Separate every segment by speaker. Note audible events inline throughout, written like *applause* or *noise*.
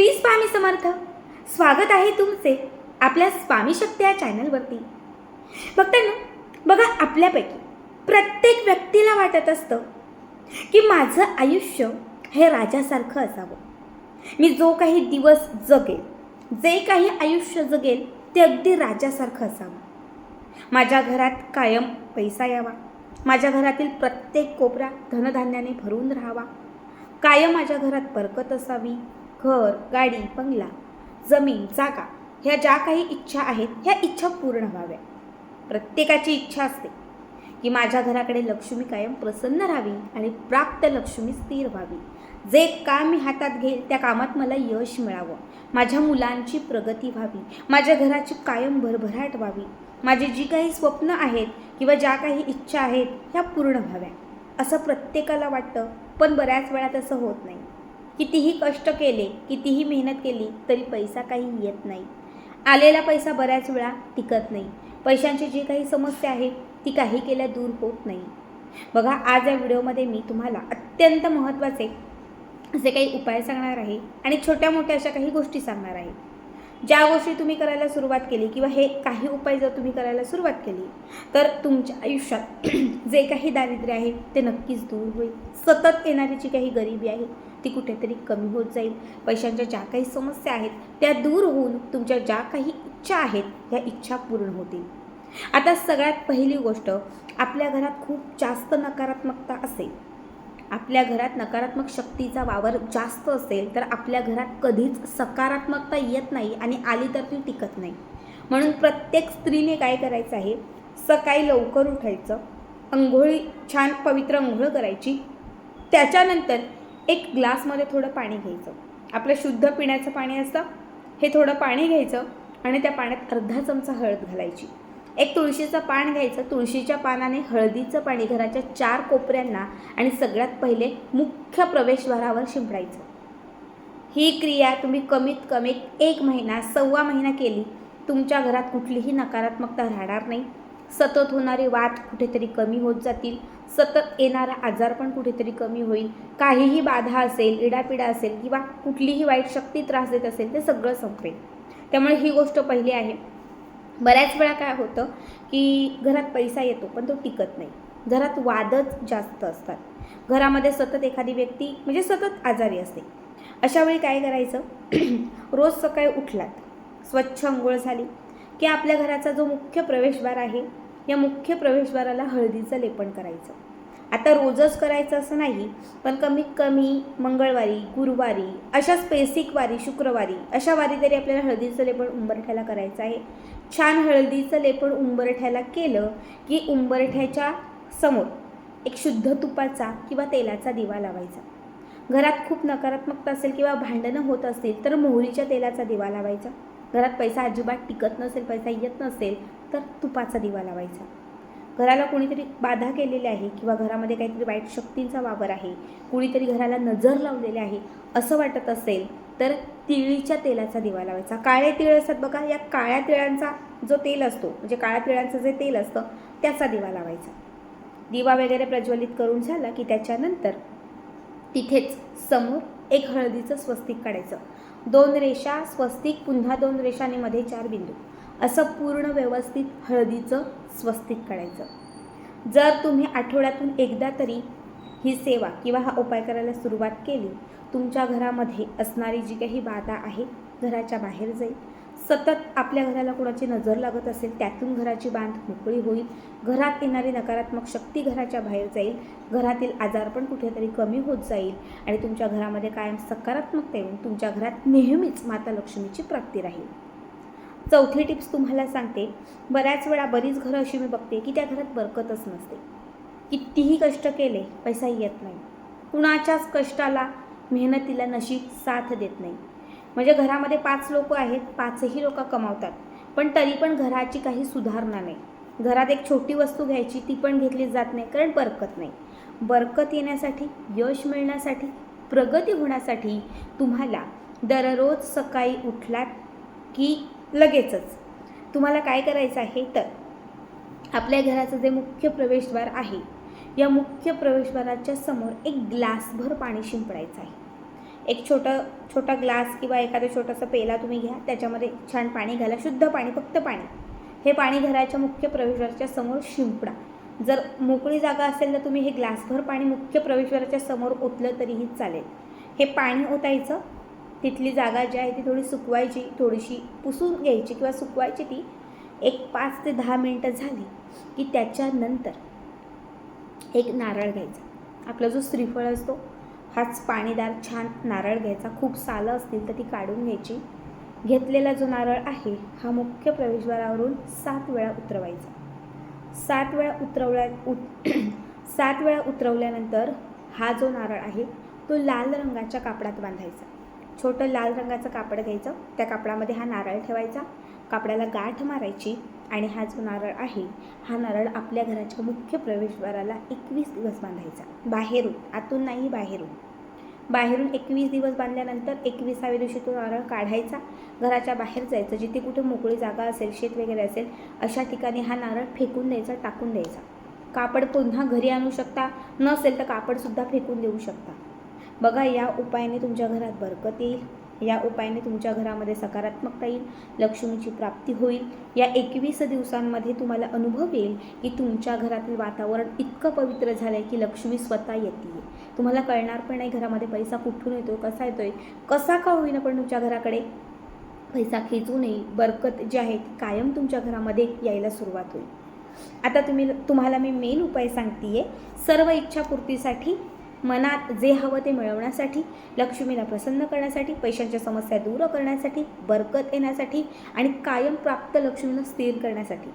Speaker 1: श्री स्वामी समर्थ. स्वागत आहे तुमचे आपल्या स्वामी शक्ती या चॅनलवरती. बघताना बघा आपल्यापैकी प्रत्येक व्यक्तीला वाटत असतं की माझं आयुष्य हे राजासारखं असावं. मी जो काही दिवस जगेल जे काही आयुष्य जगेल ते अगदी राजासारखं असावं. माझ्या घरात कायम पैसा यावा. माझ्या घरातील प्रत्येक कोपरा धनधान्याने भरून राहावा. कायम माझ्या घरात बरकत असावी. घर गाडी बंगला जमीन जागा ह्या ज्या काही इच्छा आहेत ह्या इच्छा पूर्ण व्हाव्या. प्रत्येकाची इच्छा असते की माझ्या घराकडे लक्ष्मी कायम प्रसन्न राहावी आणि प्राप्त लक्ष्मी स्थिर व्हावी. जे काम मी हातात घेईल त्या कामात मला यश मिळावं. माझ्या मुलांची प्रगती व्हावी. माझ्या घराची कायम भरभराट व्हावी. माझी जी काही स्वप्न आहेत किंवा ज्या काही इच्छा आहेत ह्या पूर्ण व्हाव्या. असं प्रत्येकाला वाटतं पण बऱ्याच वेळा तसं होत नाही. कितीही कष्ट केले कितीही मेहनत केली तरी पैसा काही येत नाही. आलेला पैसा बऱ्याच वेळा टिकत नाही. पैशांची जी काही समस्या आहे ती काही केल्या दूर होत नाही. बघा आज या व्हिडिओमध्ये मी तुम्हाला अत्यंत महत्त्वाचे असे काही उपाय सांगणार आहे आणि छोट्या मोठ्या अशा काही गोष्टी सांगणार आहे. ज्या गोष्टी तुम्ही करायला सुरुवात केली किंवा हे काही उपाय जर तुम्ही करायला सुरुवात केली तर तुमच्या आयुष्यात *clears throat* जे काही दारिद्र्य आहे ते नक्कीच दूर होईल. सतत येणारी जी काही गरिबी आहे ती कुठेतरी कमी होत जाईल. पैशांच्या ज्या काही समस्या आहेत त्या दूर होऊन तुमच्या ज्या काही इच्छा आहेत ह्या इच्छा पूर्ण होतील. आता सगळ्यात पहिली गोष्ट आपल्या घरात खूप जास्त नकारात्मकता असेल. आपल्या घरात नकारात्मक शक्तीचा वावर जास्त असेल तर आपल्या घरात कधीच सकारात्मकता येत नाही आणि आली तर ती टिकत नाही. म्हणून प्रत्येक स्त्रीने काय करायचं आहे? सकाळी लवकर उठायचं अंघोळी छान पवित्र अंघोळ करायची. त्याच्यानंतर एक ग्लासमध्ये थोडं पाणी घ्यायचं. आपलं शुद्ध पिण्याचं पाणी असतं. हे थोडं पाणी घ्यायचं आणि त्या पाण्यात अर्धा चमचा हळद घालायची. एक तुळशीचं पान घ्यायचं. तुळशीच्या पानाने हळदीचं पाणी घराच्या चार कोपऱ्यांना आणि सगळ्यात पहिले मुख्य प्रवेशद्वारावर शिंपडायचं. ही क्रिया तुम्ही कमीत कमी एक महिना सव्वा महिना केली तुमच्या घरात कुठलीही नकारात्मकता राहणार नाही. सतत होणारे वाद कुठेतरी कमी होत जातील. सतत येणारा आजार पण कुठेतरी कमी होईल. काहीही बाधा असेल इडापिडा असेल किंवा कुठलीही वाईट शक्ती त्रास देत असेल ते सगळं संपेल. त्यामुळे ही गोष्ट पहिली आहे. बऱ्याच वेळा काय होतं की घरात पैसा येतो पण तो टिकत नाही. घरात वादच जास्त असतात. घरामध्ये सतत एखादी व्यक्ती म्हणजे सतत आजारी असते. अशा वेळी काय करायचं? *clears throat* रोज सकाळी उठलात स्वच्छ अंघोळ झाली की आपल्या घराचा जो मुख्य प्रवेशद्वार आहे या मुख्य प्रवेशद्वाराला हळदीचं लेपन करायचं. आता रोजच करायचं असं नाही पण कमीत कमी मंगळवारी गुरुवारी अशा स्पेसिक वारी शुक्रवारी अशा वारी तरी आपल्याला हळदीचं लेपण उंबरठ्याला करायचं आहे. छान हळदीचं लेपण उंबरठ्याला केलं की उंबरठ्याच्या समोर एक शुद्ध तुपाचा किंवा तेलाचा दिवा लावायचा. घरात खूप नकारात्मकता असेल किंवा भांडणं होत असतील तर मोहरीच्या तेलाचा दिवा लावायचा. घरात पैसा अजिबात टिकत नसेल पैसा येत नसेल तर तुपाचा दिवा लावायचा. घराला कोणीतरी बाधा केलेली आहे किंवा घरामध्ये काहीतरी वाईट शक्तींचा वावर आहे कुणीतरी घराला नजर लावलेली आहे असं वाटत असेल तर तिळीच्या तेलाचा दिवा लावायचा. काळे तिळ असतात बघा या काळ्या तिळांचा जो तेल असतो म्हणजे काळ्या तिळांचं जे तेल असतं त्याचा दिवा लावायचा. दिवा वगैरे प्रज्वलित करून झाला की त्याच्यानंतर तिथेच समोर एक हळदीचं स्वस्तिक काढायचं. दोन रेषा स्वस्तिक पुन्हा दोन रेषांनी मध्ये चार बिंदू. असं पूर्ण व्यवस्थित हळदीचं स्वस्तिक काढायचं जर तुम्ही आठवड्यातून एकदा तरी ही सेवा किंवा हा उपाय करायला सुरुवात केली तुमच्या घरामध्ये असणारी जी काही बाधा आहे घराच्या बाहेर जाईल. सतत आपल्या घराला कोणाची नजर लागत असेल त्यातून घराची बांध मोकळी होईल. घरात येणारी नकारात्मक शक्ती घराच्या बाहेर जाईल. घरातील आजार पण कुठेतरी कमी होत जाईल आणि तुमच्या घरामध्ये कायम सकारात्मकता येऊन तुमच्या घरात नेहमीच माता लक्ष्मीची प्राप्ती राहील. चौथी टिप्स तुम्हाला सांगते. बऱ्याच वेळा बरीच घरं अशी मी बघते की त्या घरात बरकतच नसते. कितीही कष्ट केले पैसा येत नाही. कुणाच्याच कष्टाला मेहनतीला नशीब साथ देत नाही. म्हणजे घरामध्ये पाच लोक आहेत पाचही लोक कमावतात. पण तरी पण घराची काही सुधारणा नाही. घरात एक छोटी वस्तू घ्यायची ती पण घेतली जात नाही कारण बरकत नाही. बरकत येण्यासाठी यश मिळण्यासाठी प्रगती होण्यासाठी तुम्हाला दररोज सकाळी उठलात की लगेचच. तुम्हाला काय करायचं आहे तर आपल्या घराचं जे मुख्य प्रवेशद्वार आहे या मुख्य प्रवेशद्वाराच्या समोर एक ग्लासभर पाणी शिंपडायचं आहे. एक छोटं छोटा ग्लास किंवा एखादं छोटासा पेला तुम्ही घ्या त्याच्यामध्ये छान पाणी घाला शुद्ध पाणी फक्त पाणी. हे पाणी घराच्या मुख्य प्रवेशद्वाराच्या समोर शिंपडा. जर मोकळी जागा असेल तर तुम्ही हे ग्लासभर पाणी मुख्य प्रवेशद्वाराच्या समोर ओतलं तरीही चालेल. हे पाणी ओतायचं तिथली जागा जी आहे ती थोडी सुकवायची थोडीशी पुसून घ्यायची किंवा सुकवायची ती एक पाच ते दहा मिनटं झाली की त्याच्यानंतर एक नारळ घ्यायचा. आपला जो श्रीफळ असतो हाच पाणीदार छान नारळ घ्यायचा. खूप सालं असतील तर ती काढून घ्यायची. घेतलेला जो नारळ आहे हा मुख्य प्रवेशद्वारावरून सात वेळा उतरवायचा. सात वेळा उतरवल्या उत सात वेळा उतरवल्यानंतर हा जो नारळ आहे तो लाल रंगाच्या कापडात बांधायचा. छोटं लाल रंगाचं कापड घ्यायचं. त्या कापडामध्ये हा नारळ ठेवायचा. कापडाला गाठ मारायची आणि हा जो नारळ आहे हा नारळ आपल्या घराच्या मुख्य प्रवेशद्वाराला एकवीस दिवस बांधायचा. बाहेरून आतून नाही बाहेरून. बाहेरून एकवीस दिवस बांधल्यानंतर एकविसाव्या दिवशी तो नारळ काढायचा. घराच्या बाहेर जायचं. जिथे कुठे मोकळी जागा असेल शेत वगैरे असेल अशा ठिकाणी हा नारळ फेकून द्यायचा टाकून द्यायचा. कापड पुन्हा घरी आणू शकता. नसेल तर कापडसुद्धा फेकून देऊ शकता. बघा या उपायाने तुमच्या घरात बरकत येईल. या उपायाने तुमच्या घरामध्ये सकारात्मकता येईल. लक्ष्मीची प्राप्ती होईल. या एकवीस दिवसांमध्ये तुम्हाला अनुभव येईल की तुमच्या घरातील वातावरण इतकं पवित्र झालं आहे की लक्ष्मी स्वतः येते तुम्हाला कळणार पण नाही घरामध्ये पैसा कुठून येतो कसा येतोय कसा का होईना पण तुमच्या घराकडे. पैसा खेचू येईल बरकत जी आहे ती कायम तुमच्या घरामध्ये यायला सुरुवात होईल. आता तुम्ही तुम्हाला मी मेन उपाय सांगते आहे सर्व इच्छापूर्तीसाठी मनात जे हवं ते मिळवण्यासाठी लक्ष्मीला प्रसन्न करण्यासाठी पैशांच्या समस्या दूर करण्यासाठी बरकत येण्यासाठी आणि कायम प्राप्त लक्ष्मीला स्थिर करण्यासाठी.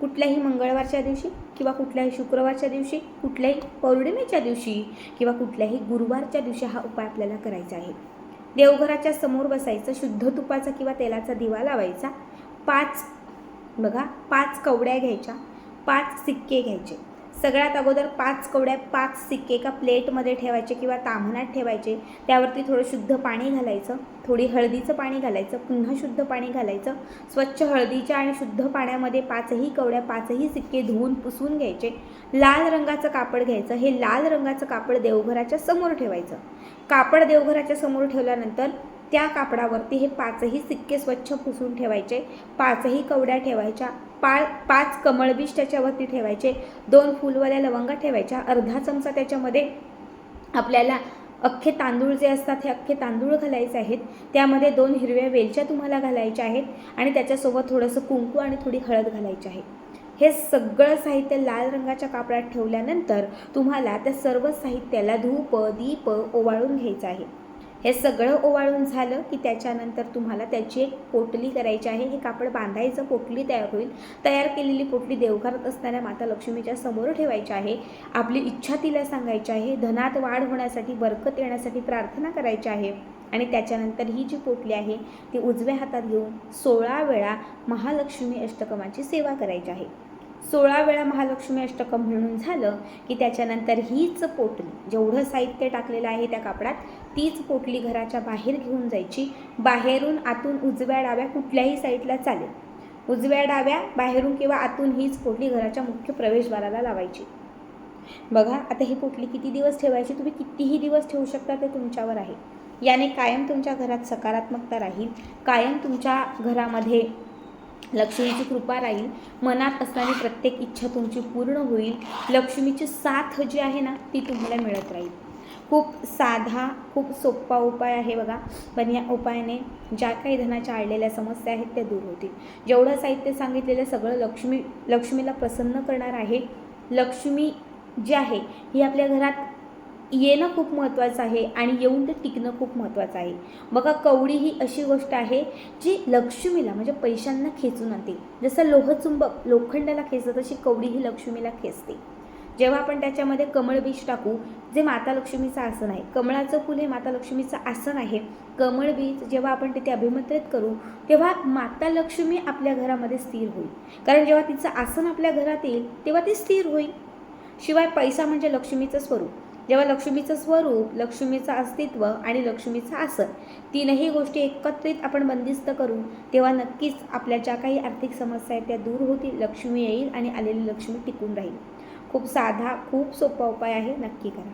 Speaker 1: कुठल्याही मंगळवारच्या दिवशी किंवा कुठल्याही शुक्रवारच्या दिवशी कुठल्याही पौर्णिमेच्या दिवशी किंवा कुठल्याही गुरुवारच्या दिवशी हा उपाय आपल्याला करायचा आहे. देवघराच्या समोर बसायचं शुद्ध तुपाचा किंवा तेलाचा दिवा लावायचा पाच बघा पाच कवड्या घ्यायच्या पाच सिक्के घ्यायचे. सगळ्यात अगोदर पाच कवड्या पाच सिक्के एका प्लेटमध्ये ठेवायचे किंवा ताम्हण्यात ठेवायचे. त्यावरती थोडं शुद्ध पाणी घालायचं थोडी हळदीचं पाणी घालायचं पुन्हा शुद्ध पाणी घालायचं. स्वच्छ हळदीच्या आणि शुद्ध पाण्यामध्ये पाचही कवड्या पाचही सिक्के धुवून पुसून घ्यायचे. लाल रंगाचं कापड घ्यायचं. हे लाल रंगाचं कापड देवघराच्या समोर ठेवायचं. कापड देवघराच्या समोर ठेवल्यानंतर त्या कापडावरती हे पाचही सिक्के स्वच्छ पुसून ठेवायचे पाचही कवड्या ठेवायच्या पा पाच कमळबीज त्याच्यावरती ठेवायचे दोन फुलवाल्या लवंगा ठेवायच्या अर्धा चमचा त्याच्यामध्ये आपल्याला अख्खे तांदूळ जे असतात हे अख्खे तांदूळ घालायचे आहेत. त्यामध्ये दोन हिरव्या वेलच्या तुम्हाला घालायच्या आहेत आणि त्याच्यासोबत थोडंसं कुंकू आणि थोडी हळद घालायची आहे. हे सगळं साहित्य लाल रंगाच्या कापडात ठेवल्यानंतर तुम्हाला त्या सर्व साहित्याला धूप दीप ओवाळून घ्यायचं आहे. हे सगळं ओवाळून झालं की त्याच्यानंतर तुम्हाला त्याची एक पोटली करायची आहे. हे कापड बांधायचं पोटली तयार होईल. तयार केलेली पोटली देवघरात असणाऱ्या माता लक्ष्मीच्या समोर ठेवायची आहे. आपली इच्छा तिला सांगायची आहे. धनात वाढ होण्यासाठी बरकत येण्यासाठी प्रार्थना करायची आहे. आणि त्याच्यानंतर ही जी पोटली आहे ती उजव्या हातात घेऊन सोळा वेळा महालक्ष्मी अष्टकमाची सेवा करायची आहे. सोळा वेळा महालक्ष्मी अष्टकम म्हणून झालं की त्याच्यानंतर हीच पोटली जेवढं साहित्य टाकलेलं आहे त्या कापडात तीच पोटली घराच्या बाहेर घेऊन जायची. बाहेरून आतून उजव्या डाव्या कुठल्याही साईडला चालेल. उजव्या डाव्या बाहेरून किंवा आतून हीच पोटली घराच्या मुख्य प्रवेशद्वाराला लावायची. बघा आता ही पोटली किती दिवस ठेवायची? तुम्ही कितीही दिवस ठेवू शकता ते तुमच्यावर आहे. याने कायम तुमच्या घरात सकारात्मकता राहील. कायम तुमच्या घरामध्ये लक्ष्मीची कृपा राहील. मनात असणारी प्रत्येक इच्छा तुमची पूर्ण होईल. लक्ष्मीची साथ जी आहे ना ती तुम्हाला मिळत राहील. खूप साधा खूप सोपा उपाय आहे बघा. पण या उपायाने ज्या काही धनाच्या आळलेल्या समस्या आहेत त्या दूर होतील. जेवढं साहित्य सांगितलेलं सगळं लक्ष्मी लक्ष्मीला प्रसन्न करणार आहे. लक्ष्मी जी आहे ही आपल्या घरात येणं खूप महत्त्वाचं आहे आणि येऊन ते टिकणं खूप महत्त्वाचं आहे. बघा कवडी ही अशी गोष्ट आहे जी लक्ष्मीला म्हणजे पैशांना खेचून आणते. जसं लोहचुंबक लोखंडाला खेचतं तशी कवडी ही लक्ष्मीला खेचते. जेव्हा आपण त्याच्यामध्ये कमळ बीज टाकू जे माता लक्ष्मीचं आसन आहे कमळाचं फुल हे माता लक्ष्मीचं आसन आहे. कमळ बीज जेव्हा आपण तिथे अभिमंत्रित करू तेव्हा माता लक्ष्मी आपल्या घरामध्ये स्थिर होईल. कारण जेव्हा तिचं आसन आपल्या घरात येईल तेव्हा ती स्थिर होईल. शिवाय पैसा म्हणजे लक्ष्मीचं स्वरूप. जेव्हा लक्ष्मीचं स्वरूप लक्ष्मीचं अस्तित्व आणि लक्ष्मीचं आसन तीनही गोष्टी एकत्रित आपण बंदिस्त करू तेव्हा नक्कीच आपल्या ज्या काही आर्थिक समस्या आहेत त्या दूर होतील लक्ष्मी येईल आणि आलेली लक्ष्मी टिकून राहील. खूप साधा खूप सोपा उपाय आहे नक्की करा.